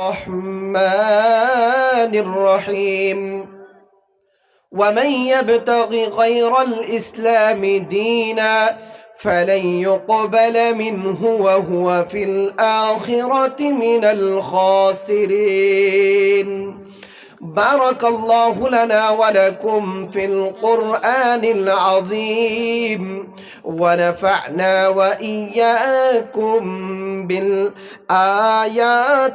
الرحمن الرحيم. ومن يبتغ غير الإسلام دينا فلن يقبل منه وهو في الآخرة من الخاسرين. بارك الله لنا ولكم في القرآن العظيم ونفعنا وإياكم بالآيات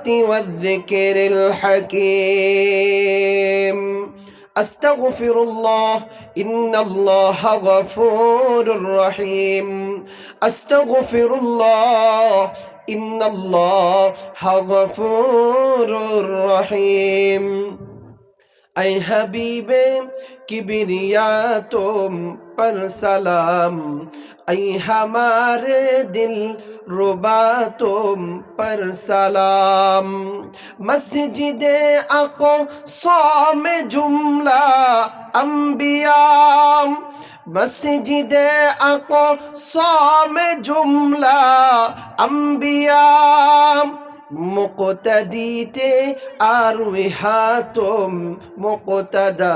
والذكر الحكيم. أستغفر الله إن الله غفور رحيم. أستغفر الله إن الله غفور رحيم. اے حبیب کبریا تم پر سلام اے ہمارے دل ربا تم پر سلام مسجد اقو سو میں جملہ انبیاء مسجد اقو سو میں جملہ انبیاء মুকতাদিতে আর হাতম মুকতাদা,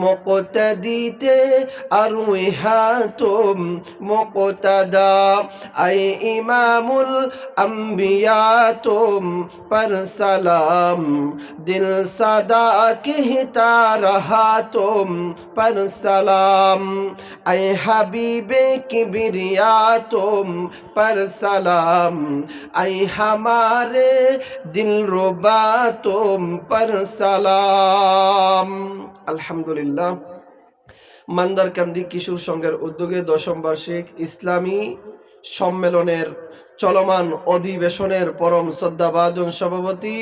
মুকতাদিতে আর হাতম মুকতাদা। I ইমামুল আম্বিয়া তুম পর সালাম, দিল সদা কেহতা রহা তুম পর সালাম। আই হাবিবে কিবরিয়া তুম পর সালাম, আই হামা हमारे दिल रुबा तुम पर सलाम আলহামদুলিল্লাহ মান্দারকান্দি কিশোর সংঘের উদ্যোগে দশম বার্ষিক ইসলামী সম্মেলনের চলমান অধিবেশনের পরম শ্রদ্ধাভাজন সভাপতি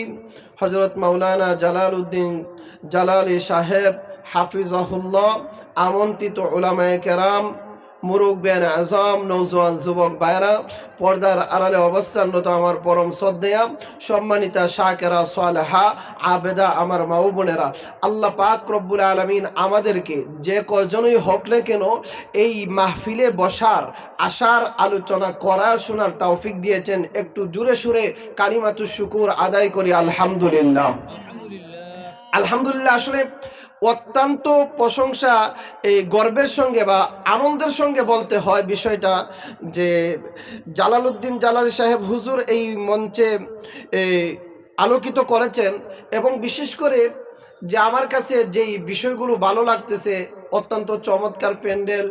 হজরত মাওলানা জালাল উদ্দিন জালালি সাহেব হাফিজাহুল্লাহ আমন্ত্রিত ওলামায় কেরাম মুরুব্বেন আজম নৌজওয়ান যুবক ভাইরা পর্দার আড়ালে অবস্থানরত আমার পরম শ্রদ্ধেয়া, সম্মানিতা শাকেরা, সালেহা, আবেদা আমার মাউ বোনেরা। আল্লাহ পাক রব্বুল আলমিন আমাদেরকে যে কজনই হোক না কেন এই মাহফিলে বসার আশার আলোচনা করার, শোনার তৌফিক দিয়েছেন। একটু জুড়ে সুরে কালিমাতু শুকুর আদায় করি, আলহামদুলিল্লাহ। আলহামদুলিল্লাহ, আসলে অত্যন্ত প্রশংসা এই গর্বের সঙ্গে বা আনন্দের সঙ্গে বলতে হয় বিষয়টা যে জালালউদ্দিন জালালি সাহেব হুজুর এই মঞ্চে আলোকিত করেছেন এবং বিশেষ করে যে আমার কাছে যেই বিষয়গুলো ভালো লাগতেছে, অত্যন্ত চমৎকার প্যান্ডেল,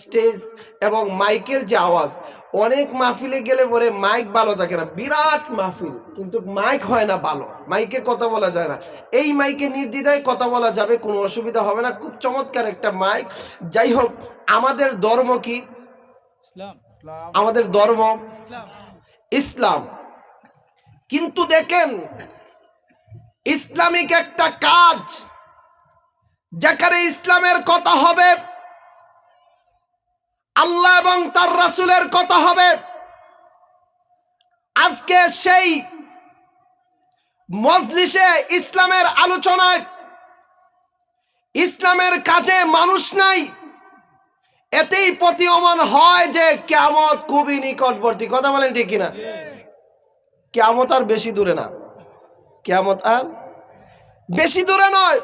স্টেজ এবং মাইকের যে আওয়াজ অনেক মাহফিলে গেলে পরে মাইক ভালো থাকে না। বিরাট মাহফিল কিন্তু মাইক হয় না ভালো। মাইকে কথা বলা যায় না। এই মাইকে নির্দ্বিধায় কথা বলা যাবে কোনো অসুবিধা হবে না। খুব চমৎকার একটা মাইক। যাই হোক আমাদের ধর্ম কি? আমাদের ধর্ম ইসলাম। কিন্তু দেখেন ইসলামিক একটা কাজ যেখানে ইসলামের কথা হবে আল্লাহ এবং তার রাসুলের কথা হবে। আজকে সেই মজলিসে ইসলামের আলোচনায়, ইসলামের কাজে মানুষ নাই, এতেই প্রতীয়মান হয় যে কেমত খুবই নিকটবর্তী। কথা বলেন ঠিক কিনা? কেমত আর বেশি দূরে না। কেমত আর বেশি দূরে নয়।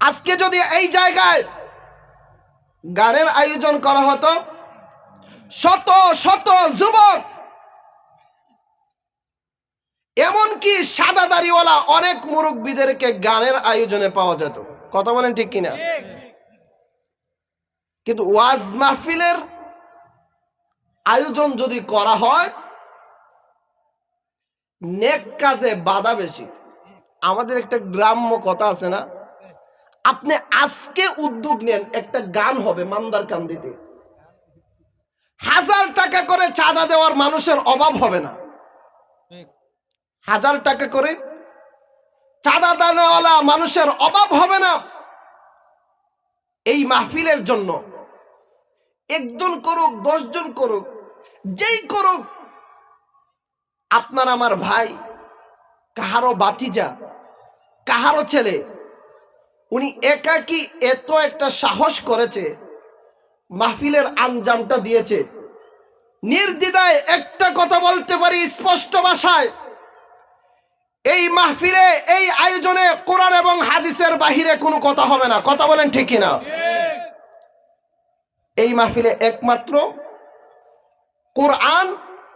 আজকে যদি এই জায়গায় গানের আয়োজন করা হতো। শত শত যুবক। এমনকি সাদা দাড়িওয়ালা অনেক মুরব্বীদেরকে গানের আয়োজনে পাওয়া যেত। কথা বলেন ঠিক কিনা? কিন্তু ওয়াজ মাহফিলের আয়োজন যদি করা হয়, নেক কাজে বাধা বেশি। আমাদের একটা গ্রাম্য কথা আছে না? আপনি আজকে উদ্যোগ নেন, একটা গান হবে মান্দার কান্দিতে। হাজার টাকা করে চাঁদা দেওয়ার মানুষের অভাব হবে না। হাজার টাকা করে চাঁদা দানেওয়ালা মানুষের অভাব হবে না। এই মাহফিলের জন্য একজন করুক, দশজন করুক, যেই করুক, আপনার আমার ভাই কাহারও বাতিজা কাহারও ছেলে উনি একাকি এত একটা সাহস করেছে, মাহফিলের আঞ্জামটা দিয়েছে। নির্দ্বিধায় একটা কথা বলতে পারি স্পষ্ট ভাষায়। এই মাহফিলে, এই আয়োজনে কোরআন এবং হাদিসের বাহিরে কোনো কথা হবে না। কথা বলেন ঠিকই না এই মাহফিলে একমাত্র কোরআন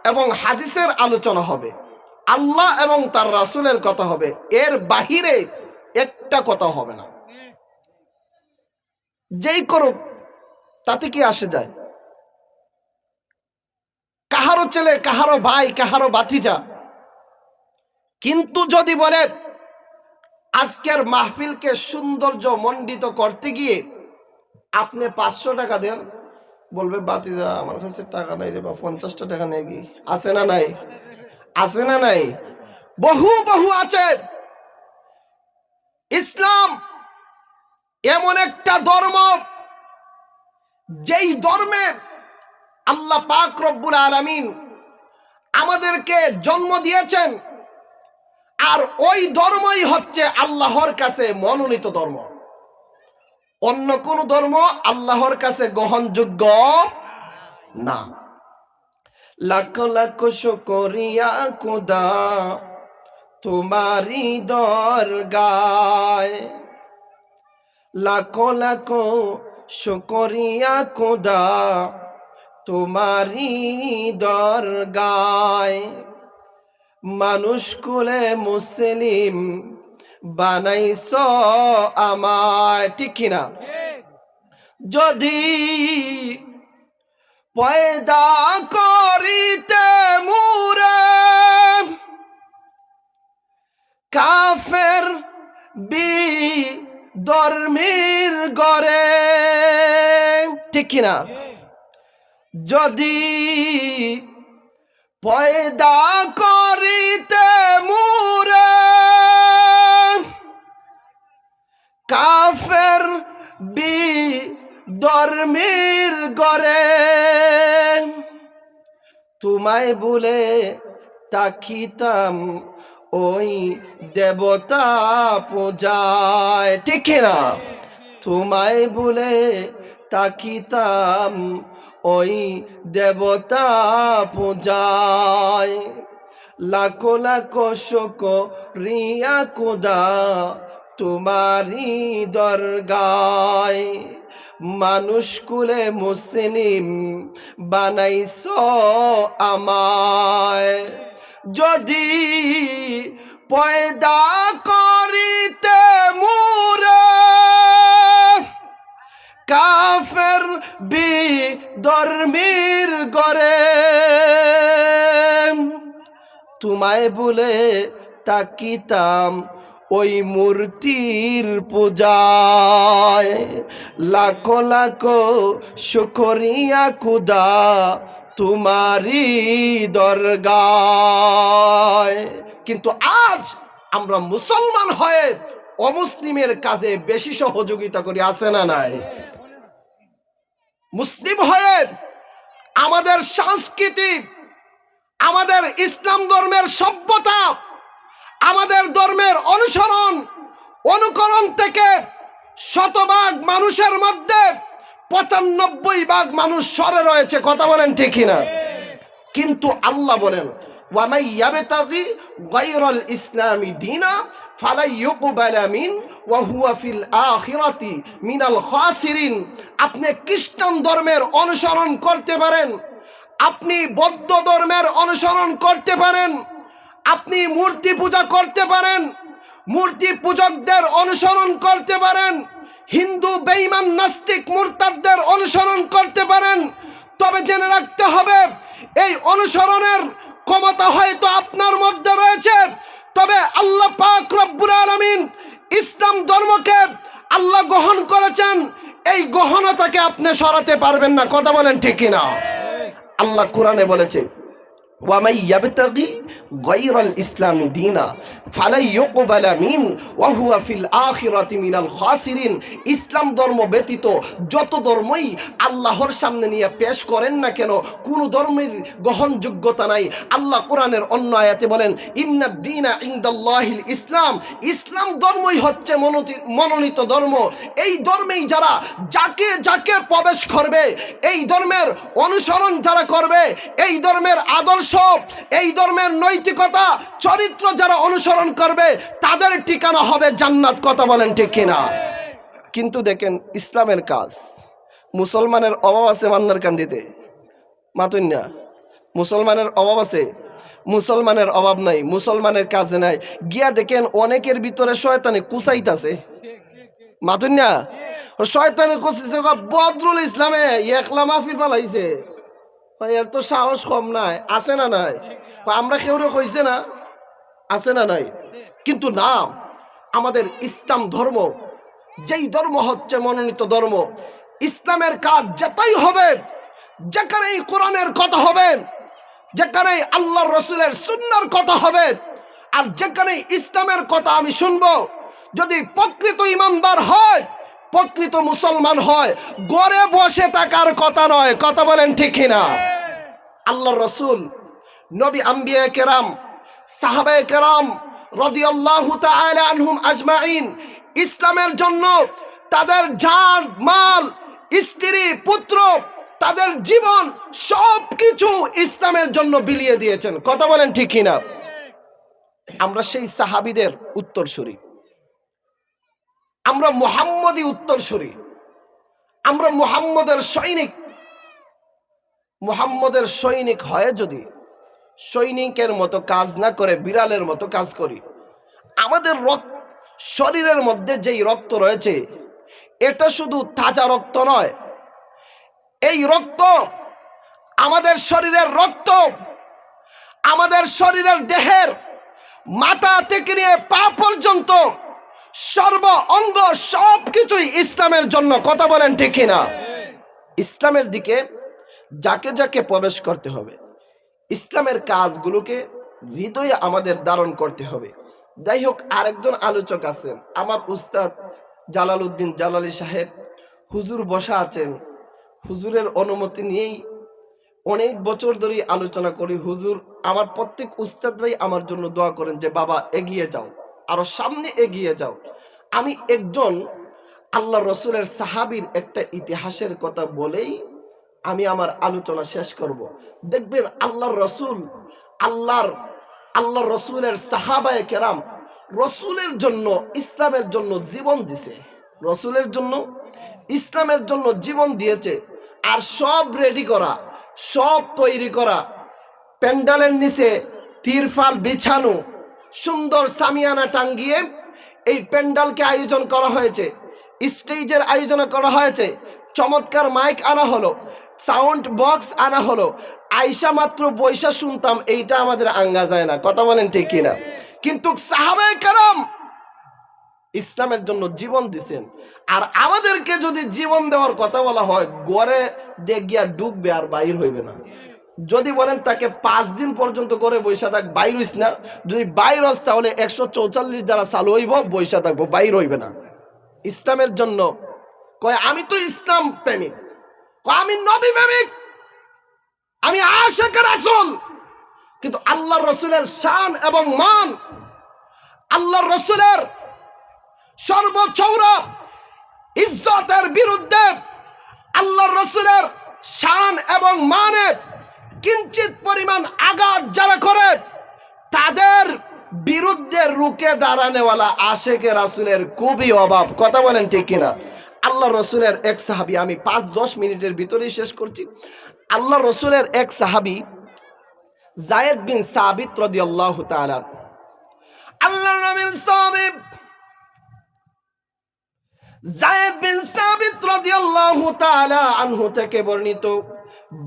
এবং হাদিসের আলোচনা হবে। আল্লাহ এবং তার রাসূলের কথা হবে। এর বাহিরে একটা কথা হবে না। যেই করুক, তাতে কি আসে যায়? কাহারো ছেলে, কাহারো ভাই, কাহারো বাতিজা কিন্তু যদি বলে, আজকের মাহফিলকে সৌন্দর্য মণ্ডিত করতে গিয়ে আপনি পাঁচশো টাকা দেন, বলবে বাতিজা আমার কাছে টাকা নাই রে বা, পঞ্চাশটা টাকা নেই কি আছে না নাই? আছে না নাই? বহু বহু আছে। ইসলাম এমন একটা ধর্ম, যেই ধর্মে আল্লাহ পাক রব্বুল আলামিন আমাদেরকে জন্ম দিয়েছেন। আর ওই ধর্মই হচ্ছে আল্লাহর কাছে মনোনীত ধর্ম। অন্য কোন ধর্ম আল্লাহর কাছে গ্রহণযোগ্য না। লাখ লাখ শুকরিয়া খুদা তোমারি দরগায়। লাখো লাখো শুকরিয়া খুদা তোমারি দরগায়। মানুষ কুলে মুসলিম বানাইছ আমায়, ঠিক কিনা যদি পয়দা করিতে মুরে কাফের বি ধর্মীর গড়ে। ঠিক কিনা? যদি পয়দা করিতে মুরে, কাফের বি ধর্মীর গড়ে। তোমায় বলে তাকিতাম ওই দেবতা পূজায়। ঠিক না? তোমায় বলে তাকিতাম ওই দেবতা পূজায়। লাখো লাখো শোক রিয়া কুদা তোমারি দরগায়। মানুষ কুলে মুসলিম বানাইছ আমায়। যদি পয়দা করিতে মুরে, কাফের বি ধর্মীর গরে তোমায় বলে তাকিতাম ওই মূর্তির পূজায়। লাখো লাখো শুকরিয়া কুদা তোমারি দরগায়। কিন্তু আজ আমরা মুসলমান হয়ে অমুসলিমের কাজে বেশি সহযোগিতা করি, আছে না নাই? মুসলিম হয়ে আমাদের সংস্কৃতি, আমাদের ইসলাম ধর্মের সভ্যতা, আমাদের ধর্মের অনুসরণ, অনুকরণ থেকে শতভাগ মানুষের মধ্যে পঁচানব্বই ভাগ মানুষ সরে রয়েছে, কথা বলেন ঠিকই না কিন্তু আল্লাহ বলেন ইসলামি দীনা আপনি খ্রিস্টান ধর্মের অনুসরণ করতে পারেন, আপনি বৌদ্ধ ধর্মের অনুসরণ করতে পারেন, আপনি মূর্তি পূজা করতে পারেন, মূর্তি পূজকদের অনুসরণ করতে পারেন হিন্দু বেঈমান নাস্তিক মুরতাদদের অনুসরণ করতে পারেন। তবে জেনে রাখতে হবে, এই অনুসরণের ক্ষমতা হয়তো আপনার মধ্যে রয়েছে। তবে আল্লাহ পাক রব্বুল আলামিন ইসলাম ধর্মকে আল্লাহ গ্রহণ করেছেন। এই গহনতাকে আপনি সরাতে পারবেন না। কথা বলেন ঠিক কিনা? আল্লাহ কোরআনে বলেছে ওয়ামাই ইয়াবতাগি গায়রাল ইসলামি দীনা। ইসলাম ধর্ম ব্যতীত যত ধর্মই আল্লাহর সামনে নিয়ে পেশ করেন না কেন, কোন ধর্মের গ্রহণযোগ্যতা নাই। আল্লাহ কোরআনের অন্য আয়াতে বলেন, ইন্নাদ দিনা ইসলাম। ইসলাম ধর্মই হচ্ছে মনোনীত ধর্ম। এই ধর্মেই যারা যাকে যাকে প্রবেশ করবে, এই ধর্মের অনুসরণ যারা করবে, এই ধর্মের আদর্শ, এই ধর্মের নৈতিকতা, চরিত্র যারা অনুসরণ করবে, তাদের ঠিকানা হবে জান্নাত, কথা বলেন ঠিক কিনা? কিন্তু দেখেন, ইসলামের কাজ, মুসলমানের অভাব আছে মান্নার কান্দিতে। মাতুন্যা মুসলমানের অভাব আছে, মুসলমানের অভাব নাই, মুসলমানের কাজে নাই। গিয়া দেখেন, অনেকের ভিতরে শয়তানে কুসাইতাছে মাতুন্যা শয়তানে কুসাইছে বদরুল ইসলামে, একলা মাফির পালাইছে। এর তো সাহস কম নাই, আছে না নাই? আমরা কেউ কইছে না? আছে না নাই? কিন্তু না আমাদের ইসলাম ধর্ম, যেই ধর্ম হচ্ছে মনোনীত ধর্ম, ইসলামের কাজ যেটাই হবে যেখানে এই কোরআনের কথা হবে যেখানে আল্লাহ রসুলের সুন্নার কথা হবে, আর যেখানে ইসলামের কথা আমি শুনব, যদি প্রকৃত ইমানদার হয়, প্রকৃত মুসলমান হয় গড়ে বসে থাকার কথা নয়। কথা বলেন ঠিক না আল্লাহ রসুল, নবী আম্বিয়া কেরাম সাহাবে কেরাম রদিয়াল্লাহু আনহুম আজমাইন ইসলামের জন্য তাদের জান, মাল, স্ত্রী, পুত্র, তাদের জীবন সব কিছু ইসলামের জন্য বিলিয়ে দিয়েছেন। কথা বলেন ঠিক কিনা? আমরা সেই সাহাবিদের উত্তরসূরি। আমরা মুহাম্মদী উত্তরসূরি। আমরা মুহাম্মদের সৈনিক। মুহাম্মদের সৈনিক হয় যদি সৈনিকের মতো কাজ না করে বিড়ালের মতো কাজ করি। আমাদের রক্ত, শরীরের মধ্যে যেই রক্ত রয়েছে, এটা শুধু তাজা রক্ত নয়। এই রক্ত আমাদের শরীরের রক্ত, আমাদের শরীরের দেহের মাথা থেকে নিয়ে পা পর্যন্ত সর্ব অঙ্গ সব কিছুই ইসলামের জন্য, কথা বলেন ঠিক না ইসলামের দিকে যাকে যাকে প্রবেশ করতে হবে। ইসলামের কাজগুলোকে হৃদয়ে আমাদের ধারণ করতে হবে। যাই হোক, আরেকজন আলোচক আছেন, আমার উস্তাদ জালাল উদ্দিন জালালি সাহেব। হুজুর বসা আছেন। হুজুরের অনুমতি নিয়েই অনেক বছর ধরেই আলোচনা করি। হুজুর, আমার প্রত্যেক উস্তাদরাই আমার জন্য দোয়া করেন যে, বাবা, এগিয়ে যাও, আরও সামনে এগিয়ে যাও। আমি একজন আল্লাহ রসুলের সাহাবির একটা ইতিহাসের কথা বলেই আমি আমার আলোচনা শেষ করব। দেখবেন আল্লাহর রসুল, আল্লাহর আল্লাহ রসুলের সাহাবায়ে কেরাম রসুলের জন্য ইসলামের জন্য জীবন দিছে। রসুলের জন্য ইসলামের জন্য জীবন দিয়েছে আর সব রেডি করা, সব তৈরি করা, প্যান্ডালের নিচে তিরফাল বিছানো, সুন্দর সামিয়ানা টাঙ্গিয়ে এই প্যান্ডালকে আয়োজন করা হয়েছে, স্টেজের আয়োজন করা হয়েছে, চমৎকার মাইক আনা হলো সাউন্ড বক্স আনা হলো। আইসা মাত্র বৈশা শুনতাম, এইটা আমাদের আঙ্গা যায় না। কথা বলেন ঠিক কিনা? কিন্তু সাহাবে কারাম ইসলামের জন্য জীবন দিছেন। আর আমাদেরকে যদি জীবন দেওয়ার কথা বলা হয়, গড়ে দিয়ে গিয়া ডুববে আর বাইর হইবে না। যদি বলেন তাকে পাঁচ দিন পর্যন্ত করে বৈশা থাক বাইর হইস না। যদি বাইর হস, তাহলে একশো চৌচল্লিশ দ্বারা চালু হইব বৈশা থাকব বাইর হইবে না। ইসলামের জন্য কয়, আমি তো ইসলাম প্রেমিক। আমি নবী প্রেমিক। আমি আশেকের আসল কিন্তু আল্লাহ রসুলের শান এবং মান আল্লাহ রসুলের সর্বচৌরা ইজ্জতের বিরুদ্ধে আল্লাহ রসুলের শান এবং মানে কিঞ্চিত পরিমাণ আঘাত যারা করে, তাদের বিরুদ্ধে রুকে দাঁড়ানেওয়ালা আশেকে রাসুলের খুবই অভাব। কথা বলেন ঠিক কিনা? আল্লাহ রসুলের এক সাহাবি, আমি পাঁচ দশ মিনিটের ভিতরেই শেষ করছি। আল্লাহ রসুলের এক সাহাবি, জায়েদ বিন সাবিত রদি আল্লাহ আল্লাহ নবীর সাহাবি, জায়েদ বিন সাবিত রাদিয়াল্লাহু তাআলা আনহু থেকে বর্ণিত,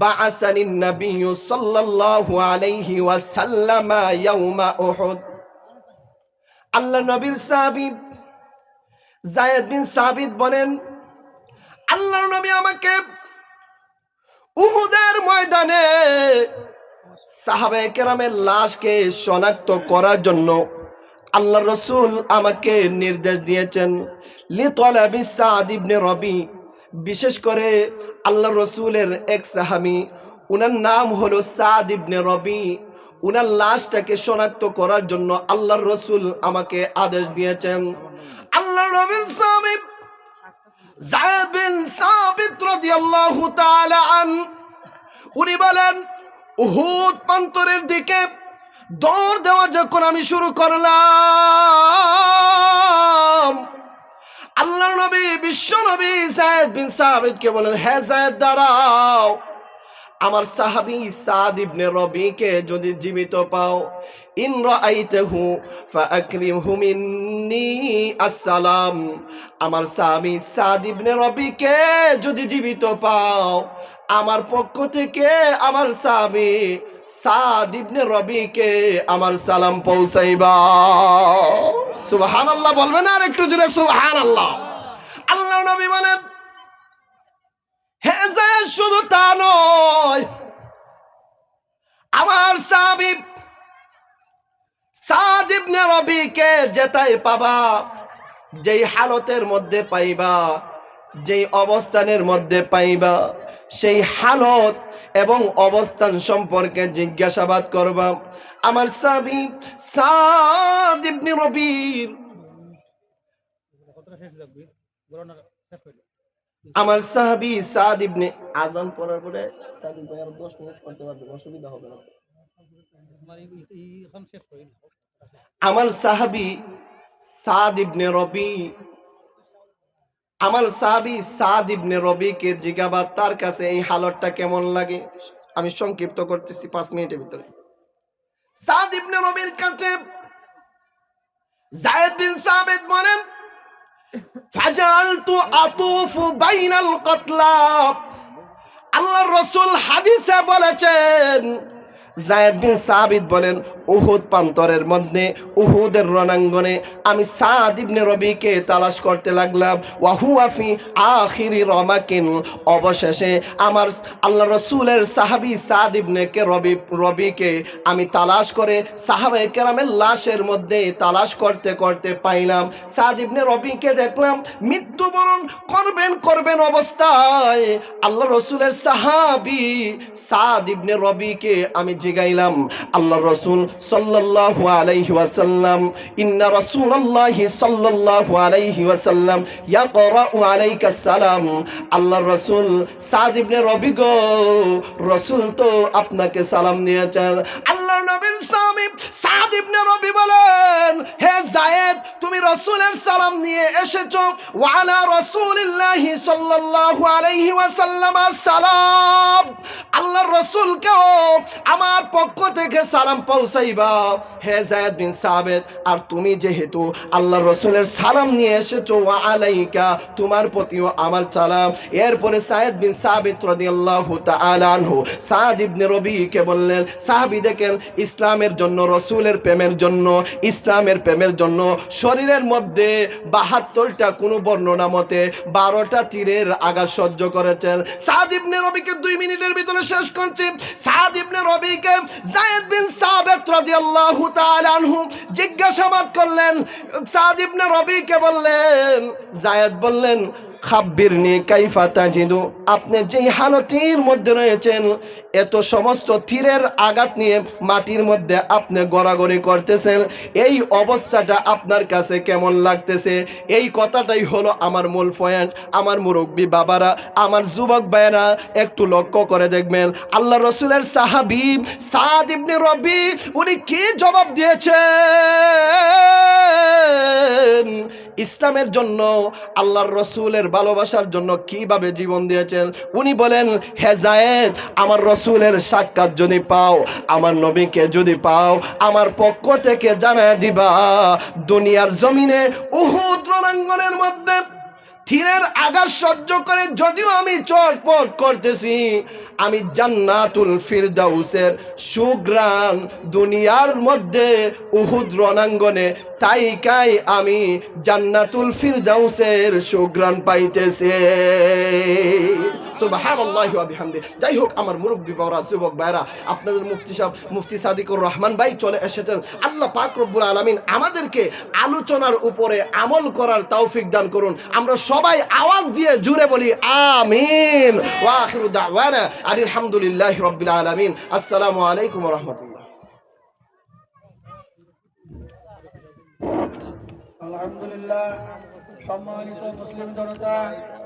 বাআসানি নবী সাল্লাল্লাহু আলাইহি ওয়াসাল্লাম ইয়াউমা উহুদ। আল্লাহ নবীর সাহাবী, জায়েদ বিন সাবিত বলেন আল্লাহ নবী আমাকে উহুদের ময়দানে সাহাবে কেরামের লাশকে শনাক্ত করার জন্য আল্লাহ রসুল আমাকে নির্দেশ দিয়েছেন, লিতলাবি সাদ ইবনে রবি। বিশেষ করে আল্লাহ রসুলের এক সাহাবি, উনার নাম হলো সাদ রবি। উনার লাশটাকে শনাক্ত করার জন্য আল্লাহর রসুল আমাকে আদেশ দিয়েছেন। আল্লাহ রবিন সাহেব জায়েদ বিন সাবিত রাদিয়াল্লাহু তাআলা আন, উনি বলেন, উহুদ প্রান্তরের দিকে দৌড় দেওয়া যখন আমি শুরু করলাম আল্লাহ নবী, বিশ্ব নবী জায়েদ বিন সাবিতকে বলেন হ্যাঁ জায়েদ, দাঁড়াও। আমার সাহাবি সাদ ইবনে রবিকে যদি জীবিত পাও, ইন রাআইতাহু ফাআকরিমহু মিন্নি আসসালাম। আমার স্বামী সাদ ইবনে রবিকে যদি জীবিত পাও, আমার পক্ষ থেকে আমার স্বামী সাদ ইবনে রবিকে আমার সালাম পৌঁছাইবা। সুবহানাল্লাহ বলবেন আর একটু জোরে সুবহানাল্লাহ। আল্লাহ নবী বলেন শুধু তা নয়, আমার সাদ রবিকে পাবা, যেই হালতের মধ্যে পাইবা, যেই অবস্থানের মধ্যে পাইবা, সেই হালত এবং অবস্থান সম্পর্কে জিজ্ঞাসাবাদ করবা। আমার সাবি সাদ ইবনে রবির কতটা শেষ যাবি গণনা শেষ করে আমার সাহাবি সাদ ইবনে আজান পড়ার পরে সাদ ইবনে আর 10 মিনিট করতে পারবে, অসুবিধা হবে না। আমার সাহাবি সাদ ইবনে রবি, আমার সাহাবি সাদ ইবনে রবিকে জিজ্ঞাবাদ তার কাছে এই হালতটা কেমন লাগে? আমি সংক্ষিপ্ত করতেছি পাঁচ মিনিটের ভিতরে। সাদ ইবনে রবির কাছে জায়েদ বিন সাবিত বলেন ফাজালতু আতুফু বাইনাল কতলা। আল্লাহ রসুল হাদিসে বলেছেন জায়েদ বিন সাবিত বলেন, উহুদ প্রান্তরের মধ্যে, উহুদের রণাঙ্গনে আমি সাদ ইবনে রবিকে তালাশ করতে লাগলাম। ওয়াহুয়াফি আখিরি রমাকিন। অবশেষে আমার আল্লাহ রসুলের সাহাবি সাদ ইবনেকে রবি, রবিকে আমি তালাশ করে সাহাবে কেরামের লাশের মধ্যে তালাশ করতে করতে পাইলাম। সাদ ইবনে রবিকে দেখলাম মৃত্যুবরণ করবেন করবেন অবস্থায়। আল্লাহ রসুলের সাহাবি সাদ ইবনে রবিকে আমি জিগাইলাম আল্লাহ রসুল সাল্লাল্লাহু আলাইহি ওয়াসাল্লাম, ইন্না রাসূলুল্লাহি সাল্লাল্লাহু আলাইহি ওয়াসাল্লাম ইয়াকরাউ আলাইকা সালাম। আল্লাহ রসুল সাদ ইবনে রবি গো, রসুল তো আপনাকে সালাম দিয়েছেন। আল্লাহ নবীর স্বামী সাদ ইবনে রবি বলেন, হে জায়েদ, তুমি রসুলের সালাম নিয়ে এসেছ। ওয়ালা রসুলিল্লাহি সাল্লাল্লাহু আলাইহি ওয়াসাল্লাম সালাম। আমার পক্ষ থেকে সালাম পৌঁছাইবা। হে জায়েদ বিন সাবেদ আর তুমি যেহেতু রসুলের সালাম নিয়ে এসেছ তোমার প্রতিও আমার সালাম। এরপরে সায়েদ বিন সাবিত রাদিয়াল্লাহু তাআলা আনহু সাদ ইবনে রবিকে বললেন, সাহাবী দেখেন ইসলামের জন্য, রসুলের প্রেমের জন্য, ইসলামের প্রেমের জন্য, শরীরের মধ্যে বাহাত্তরটা কোনো বর্ণনা মতে বারোটা তীরের আঘাত সহ্য করেছেন। সাদ ইবনে রবিকে দুই মিনিটের ভিতরে শেষ করছি। সাদ ইবনে রবিকে জায়েদ বিন সাবেত রাদিয়াল্লাহু তাআলা জিজ্ঞাসাবাদ করলেন। সাদ ইবনে রবিকে বললেন, জায়েদ বললেন খাব্বির নি, কাইফা তাজিদু। আপনি যেই হালতির মধ্যে রয়েছেন, এত সমস্ত তীরের আঘাত নিয়ে মাটির মধ্যে আপনি গড়াগড়ি করতেছেন, এই অবস্থাটা আপনার কাছে কেমন লাগতেছে? এই কথাটাই হলো আমার মূল পয়েন্ট আমার মুরব্বী বাবারা, আমার যুবক ভাইয়েরা, একটু লক্ষ্য করে দেখবেন, আল্লাহ রসুলের সাহাবিব সাদ ইবনে রবি, উনি কি জবাব দিয়েছেন? ইসলামের জন্য আল্লাহর রসুলের ভালোবাসার জন্য কীভাবে জীবন দিয়েছেন? উনি বলেন, হে জায়েদ, আমার রসুলের সাক্ষাৎ যদি পাও, আমার নবীকে যদি পাও, আমার পক্ষ থেকে জানায় দিবা, দুনিয়ার জমিনে উহুদ রণাঙ্গনের মধ্যে তীরের আঘাত সহ্য করে যদিও আমি চটপট করতেছি, আমি জান্নাতুল ফিরদাউসের সুগ্রাণ দুনিয়ার মধ্যে উহুদ রণাঙ্গনে তাই কাই আমি জান্নাতুল ফিরদাউসের সুগ্রাণ পাইতেছে। সুবহানাল্লাহি ওয়া বিহামদি। যাই হোক, আমার মুরব্বী বড়রা, যুবক ভাইরা আপনাদের মুফতি সাহেব মুফতি সাদিকুর রহমান ভাই চলে এসেছেন। আল্লাহ পাক রব্বুল আলামিন আমাদেরকে আলোচনার উপরে আমল করার তৌফিক দান করুন। আমরা সবাই আওয়াজ দিয়ে জুড়ে বলি, আমিন। আলহামদুলিল্লাহি রাব্বিল আলামিন। আসসালামু আলাইকুম রাহমাতুল্লাহ। আলহামদুলিল্লাহ, সম্মানিত মুসলিম জনতা